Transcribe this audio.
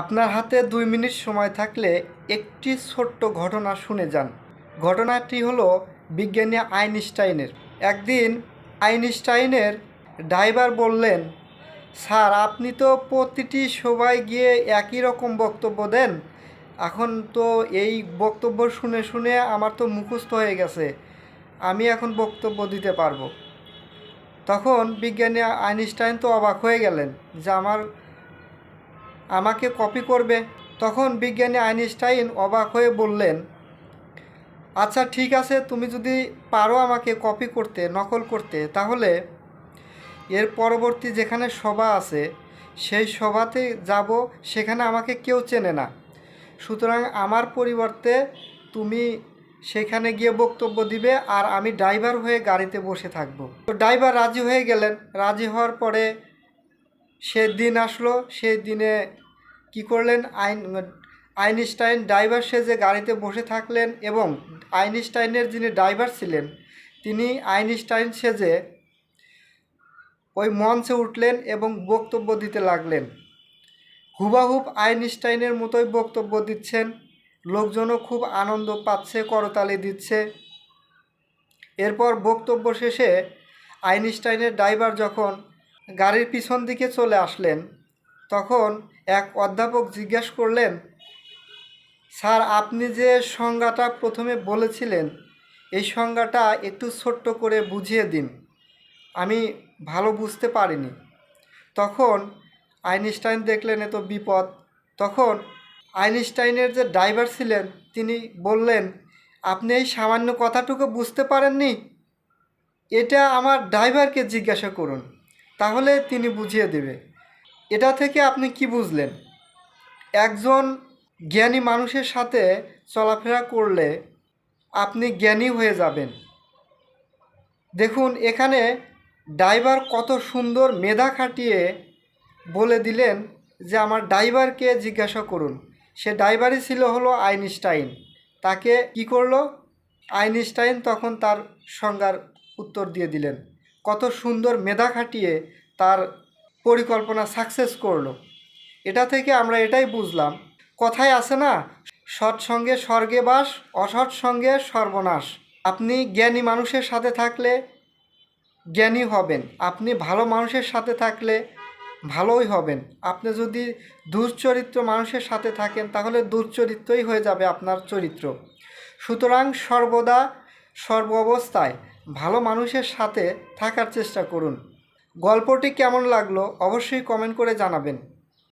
আপনার হাতে দুই মিনিট সময় থাকলে একটি ছোট্ট ঘটনা শুনে যান। ঘটনাটি হলো বিজ্ঞানী আইনস্টাইনের। একদিন আইনস্টাইনের ড্রাইভার বললেন, স্যার, আপনি তো প্রতিটি সবাই গিয়ে একই রকম বক্তব্য দেন। এখন তো এই বক্তব্য শুনে শুনে আমার তো মুখস্থ হয়ে গেছে। আমি এখন বক্তব্য দিতে পারব। তখন বিজ্ঞানী আইনস্টাইন তো অবাক হয়ে গেলেন যে আমার আমাকে কপি করবে? তখন বিজ্ঞানী আইনস্টাইন অবাক হয়ে বললেন আচ্ছা ঠিক আছে, তুমি যদি পারো আমাকে কপি করতে, নকল করতে, তাহলে এর পরবর্তী যেখানে সভা আছে, সেই সভাতে যাব, সেখানে আমাকে কেউ চেনে না। সুতরাং আমার পরিবর্তে তুমি সেখানে গিয়ে বক্তব্য দিবে আর আমি ড্রাইভার হয়ে গাড়িতে বসে থাকব। তো ড্রাইভার রাজি হয়ে গেলেন। রাজি হওয়ার পরে সে দিন আসলো সেই দিনে কি করলেন? আইন, আইনস্টাইন ড্রাইভার সেজে গাড়িতে বসে থাকলেন এবং আইনস্টাইনের যিনি ড্রাইভার ছিলেন, তিনি আইনস্টাইন সেজে ওই মঞ্চে উঠলেন এবং বক্তব্য দিতে লাগলেন। হুবাহুব আইনস্টাইনের মতোই বক্তব্য দিচ্ছেন, লোকজনও খুব আনন্দ পাচ্ছে, করতালি দিচ্ছে। এরপর বক্তব্য শেষে আইনস্টাইনের ড্রাইভার যখন গাড়ির পিছন দিকে চলে আসলেন। তখন এক অধ্যাপক জিজ্ঞেস করলেন, স্যার, আপনি যে সংজ্ঞাটা প্রথমে বলেছিলেন, এই সংজ্ঞাটা একটু ছোট্ট করে বুঝিয়ে দিন। আমি ভালো বুঝতে পারিনি। তখন আইনস্টাইন দেখলেন এত বিপদ। তখন আইনস্টাইনের যে ড্রাইভার ছিলেন, তিনি বললেন, আপনি এই সামান্য কথাটুকু বুঝতে পারেননি? এটা আমার ড্রাইভারকে জিজ্ঞাসা করুন। তাহলে তিনি বুঝিয়ে দেবে। এটা থেকে আপনি কি বুঝলেন? একজন জ্ঞানী মানুষের সাথে চলাফেরা করলে আপনি জ্ঞানী হয়ে যাবেন। দেখুন, এখানে ড্রাইভার কত সুন্দর মেধা খাটিয়ে বলে দিলেন যে, আমার ড্রাইভারকে জিজ্ঞাসা করুন। সে ড্রাইভারই ছিল হলো আইনস্টাইন। তাকে কি করল? আইনস্টাইন তখন তার সংজ্ঞার উত্তর দিয়ে দিলেন। কত সুন্দর মেধা খাটিয়ে তার পরিকল্পনা সাকসেস করল। এটা থেকে আমরা এটাই বুঝলাম, কথায় আছে না সৎসঙ্গে স্বর্গে বাস, অসৎ সঙ্গে সর্বনাশ। আপনি জ্ঞানী মানুষের সাথে থাকলে জ্ঞানী হবেন, আপনি ভালো মানুষের সাথে থাকলে ভালোই হবেন। আপনি যদি দুশ্চরিত্র মানুষের সাথে থাকেন, তাহলে দুশ্চরিত্রই হয়ে যাবে আপনার চরিত্র। সুতরাং সর্বদা সর্ব অবস্থায় ভালো মানুষের সাথে থাকার চেষ্টা করুন। গল্পটি কেমন লাগল অবশ্যই কমেন্ট করে জানাবেন।